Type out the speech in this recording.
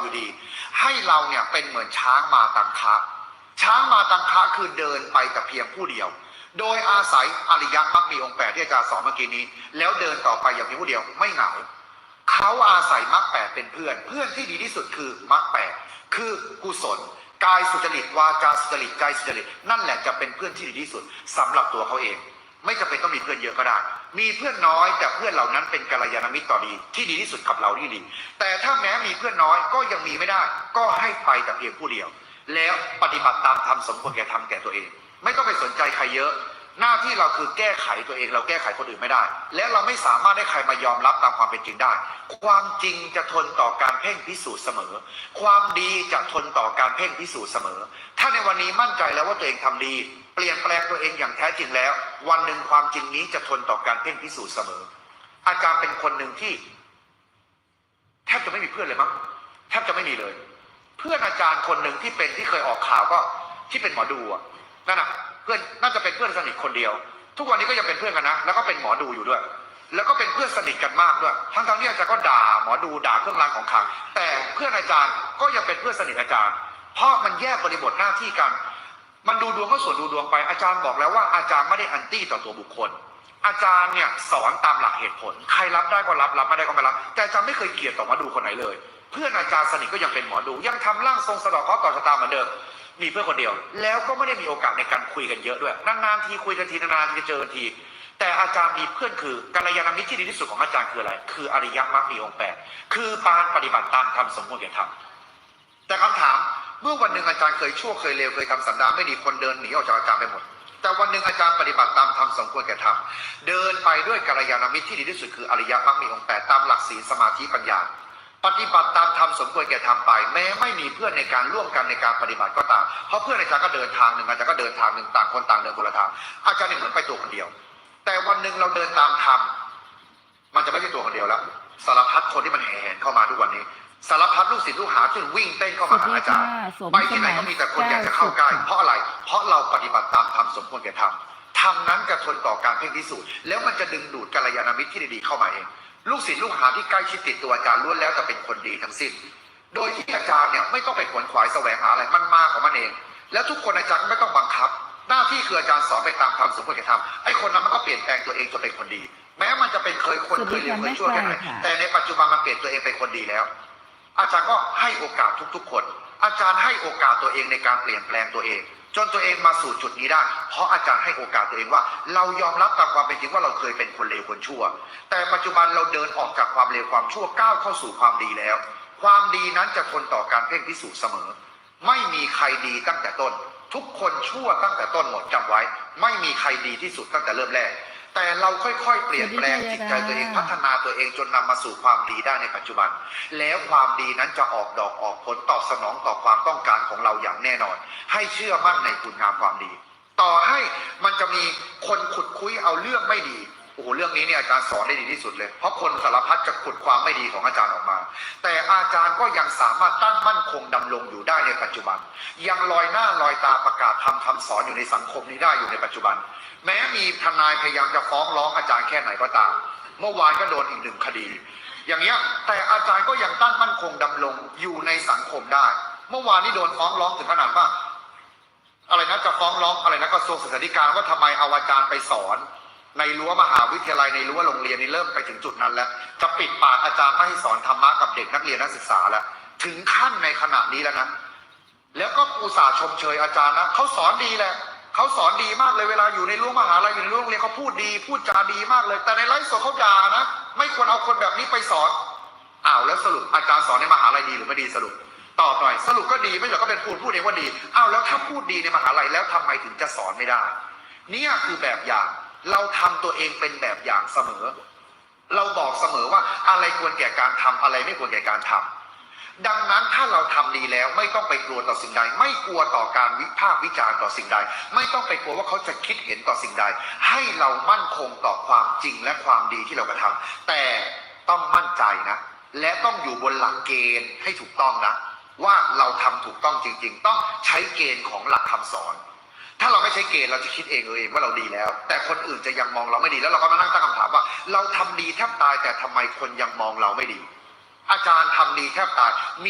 อยู่ดี ให้เราเนี่ยเป็นเหมือนช้างมาตังคะ ช้างมาตังคะคือเดินไปแต่เพียงผู้เดียว โดยอาศัยอริยมรรคมีองค์แปดที่อาจารย์สอนเมื่อกี้นี้ แล้วเดินต่อไปอย่างเพียงผู้เดียวไม่เหงาเขาอาศัยมรรคแปดเป็นเพื่อน เพื่อนที่ดีที่สุดคือมรรคแปดคือกุศลกายสุจริตวาจาสุจริตใจสุจริตนั่นแหละจะเป็นเพื่อนที่ดีที่สุดสำหรับตัวเขาเอง ไม่จำเป็นต้องมีเพื่อนเยอะก็ได้ มีเพื่อนน้อยแต่เพื่อนเหล่านั้นเป็นกัลยาณมิตรต่อดี ที่ดีที่สุดกับเราที่ดี แต่ถ้าแม้มีเพื่อนน้อยก็ยังมีไม่ได้ ก็ให้ไปแต่เพียงผู้เดียว แล้วปฏิบัติตามธรรมสมควรแก่ธรรมแก่ตัวเอง ไม่ต้องไปสนใจใครเยอะ หน้าที่เราคือแก้ไขตัวเอง เราแก้ไขคนอื่นไม่ได้ และเราไม่สามารถให้ใครมายอมรับตามความเป็นจริงได้ ความจริงจะทนต่อการเพ่งพิสูจน์เสมอ ความดีจะทนต่อการเพ่งพิสูจน์เสมอ ถ้าในวันนี้มั่นใจแล้วว่าตัวเองทำดี เปลี่ยนแปลงตัวเองอย่างแท้จริงแล้ว วันหนึ่งความจริงนี้จะทนต่อการเพ่งพิสูจน์เสมอ อาจารย์เป็นคนหนึ่งที่แทบจะไม่มีเพื่อนเลยมั้งแทบจะไม่มีเลย เพื่อนอาจารย์คนหนึ่งที่เป็นที่เคยออกข่าวก็ที่เป็นหมอดูอะนั่นน่ะเพื่อนน่าจะเป็นเพื่อนสนิทคนเดียว ทุกวันนี้ก็ยังเป็นเพื่อนกันนะแล้วก็เป็นหมอดูอยู่ด้วย แล้วก็เป็นเพื่อนสนิทกันมากด้วยทั้งทั้งๆที่อาจารย์ก็ด่าหมอดูด่าเครื่องรางของขลังแต่เพื่อนอาจารย์ก็ยังเป็นเพื่อนสนิทอาจารย์ เพราะมันแยกบริบทหน้าที่กัน มันดูดวงก็ส่วนดูดวงไป อาจารย์บอกแล้วว่าอาจารย์ไม่ได้อันตี้ต่อตัวบุคคล อาจารย์เนี่ยสอนตามหลักเหตุผล ใครรับได้ก็รับรับไม่ได้ก็ไม่รับ แต่อาจารย์ไม่เคยเกลียดต่อมอดูคนไหนเลย เพื่อนอาจารย์สนิทก็ยังเป็นหมอดู ยังทำร่างทรงสะดอกเคราะห์ต่อชะตาเหมือนเดิมมีเพื่อนคนเดียว แล้วก็ไม่ได้มีโอกาสในการคุยกันเยอะด้วยนานๆทีคุยกันทีนานๆทีจะเจอกันที แต่อาจารย์มีเพื่อนคือกัลยาณมิตรที่ดีที่สุดของอาจารย์คืออะไร คืออริยมรรคมีองค์แปดคือปานปฏิบัติตามธรรมสมควรแก่ธรรมแต่คำถาม เมื่อวันหนึ่งอาจารย์เคยชั่วเคยเลวเคยทำสันดานไม่ดีคนเดินหนีออกจากอาจารย์ไปหมด แต่วันหนึ่งอาจารย์ปฏิบัติตามธรรมสมควรแก่ธรรมเดินไปด้วยกัลยาณมิตรที่ดีที่สุดคืออริยมรรคมีองค์แปดตามหลักศีลสมาธิปัญญา ปฏิบัติตามธรรมสมควรแก่ธรรมไป แม้ไม่มีเพื่อนในการร่วมกันในการปฏิบัติก็ตามเพราะเพื่อนอาจารย์ก็เดินทางหนึ่งอาจารย์ก็เดินทางหนึ่งต่างคนต่างเดินคนละทางอาจารย์เหมือนไปตัวคนเดียว แต่วันหนึ่งเราเดินตามธรรมมันจะไม่ใช่ตัวคนเดียวแล้วสารพัดคนที่มันแห่เข้ามาทุกวันนี้ สารพัดลูกศิษย์ลูกหาซึ่งวิ่งเต้นเข้ามาหาอาจารย์สวัสดีค่ะไปที่ไหนก็มีแต่คนอยากจะเข้าใกล้ เพราะอะไร เพราะเราปฏิบัติตามธรรมสมควรแก่ธรรมธรรมนั้นจะทนต่อการเพ่งพิสูจน์แล้วมันจะดึงดูดกัลยาณมิตรที่ดีๆเข้ามาเอง ลูกศิษย์ลูกหาที่ใกล้ชิดติดตัวอาจารย์ล้วนแล้วจะเป็นคนดีทั้งสิ้น โดยที่อาจารย์เนี่ยไม่ต้องไปขวนขวายแสวงหาอะไรมันมาของมันเอง แล้วทุกคนอาจารย์ก็ไม่ต้องบังคับ หน้าที่คืออาจารย์สอนไปตามธรรมสมควรแก่ธรรมไอ้คนนั้นมันก็เปลี่ยนแปลงตัวเองจนเป็นคนดี แม้มันจะเป็นเคยคนเคยเรียนเคยชั่วแค่ไหนแต่ในปัจจุบันมันเปลี่ยนตัวเองเป็นคนดีแล้ว อาจารย์ก็ให้โอกาสทุกๆ คน อาจารย์ให้โอกาสตัวเองในการเปลี่ยนแปลงตัวเอง จนตัวเองมาสู่จุดนี้ได้ เพราะอาจารย์ให้โอกาสตัวเองว่า เรายอมรับตามความเป็นจริงว่าเราเคยเป็นคนเลวคนชั่ว แต่ปัจจุบันเราเดินออกจากความเลวความชั่วก้าวเข้าสู่ความดีแล้ว ความดีนั้นจะทนต่อการเพ่งพิสูจน์เสมอ ไม่มีใครดีตั้งแต่ต้น ทุกคนชั่วตั้งแต่ต้นหมดจำไว้ ไม่มีใครดีที่สุดตั้งแต่เริ่มแรก แต่เราค่อยๆ เปลี่ยนแปลงจิตใจตัวเองพัฒนาตัวเองจนนำมาสู่ความดีได้ในปัจจุบัน แล้วความดีนั้นจะออกดอกออกผลตอบสนองต่อความต้องการของเราอย่างแน่นอน ให้เชื่อมั่นในคุณงามความดี ต่อให้มันจะมีคนขุดคุยเอาเรื่องไม่ดีโอ้โหเรื่องนี้เนี่ยอาจารย์สอนได้ดีที่สุดเลย เพราะคนสารพัดจะขุดความไม่ดีของอาจารย์ออกมา แต่อาจารย์ก็ยังสามารถตั้งมั่นคงดำรงอยู่ได้ในปัจจุบัน ยังลอยหน้าลอยตาประกาศทำคำสอนอยู่ในสังคมนี้ได้อยู่ในปัจจุบัน แม้มีทนายพยายามจะฟ้องร้องอาจารย์แค่ไหนก็ตาม เมื่อวานก็โดนอีกหนึ่งคดี อย่างเงี้ยแต่อาจารย์ก็ยังตั้งมั่นคงดำรงอยู่ในสังคมได้ เมื่อวานนี้โดนฟ้องร้องถึงขนาดว่าอะไรนะจะฟ้องร้องอะไรนะกระทรวงศึกษาธิการว่าทำไมเอาอาจารย์ไปสอน ในรั้วมหาวิทยาลัยในรั้วโรงเรียนนี่เริ่มไปถึงจุดนั้นแล้ว จะปิดปากอาจารย์ไม่ให้สอนธรรมะกับเด็กนักเรียนนักศึกษาแล้วถึงขั้นในขณะนี้แล้วนะแล้วก็อุตส่าห์ชมเชยอาจารย์นะเขาสอนดีแหละเขาสอนดีมากเลยเวลาอยู่ในรั้วมหาลัยอยู่ในรั้วโรงเรียนเขาพูดดีพูดจาดีมากเลย แต่ในไลฟ์สดเขาด่านะไม่ควรเอาคนแบบนี้ไปสอนอ้าวแล้วสรุปอาจารย์สอนในมหาลัยดีหรือไม่ดีสรุปตอบหน่อย สรุปก็ดีไม่ใช่ก็เป็นพูดพูดเองว่าดีอ้าวแล้วถ้าพูดดีในมหาลัยแล้วทำไมถึงจะสอนไม่ได้ เนี่ยคือแบบอย่าง เราทำตัวเองเป็นแบบอย่างเสมอ เราบอกเสมอว่าอะไรควรแก่การทำอะไรไม่ควรแก่การทำดังนั้นถ้าเราทำดีแล้วไม่ต้องไปกลัวต่อสิ่งใด ไม่กลัวต่อการวิพากษ์วิจารณ์ต่อสิ่งใด ไม่ต้องไปกลัวว่าเขาจะคิดเห็นต่อสิ่งใด ให้เรามั่นคงต่อความจริงและความดีที่เรากระทำแต่ต้องมั่นใจนะ และต้องอยู่บนหลักเกณฑ์ให้ถูกต้องนะ ว่าเราทำถูกต้องจริง ๆ ต้องใช้เกณฑ์ของหลักคำสอน ถ้าเราไม่ใช้เกณฑ์เราจะคิดเองเออเองว่าเราดีแล้ว แต่คนอื่นจะยังมองเราไม่ดีแล้วเราก็มานั่งตั้งคำถามว่า เราทำดีแทบตายแต่ทำไมคนยังมองเราไม่ดี อาจารย์ทำดีแทบตาย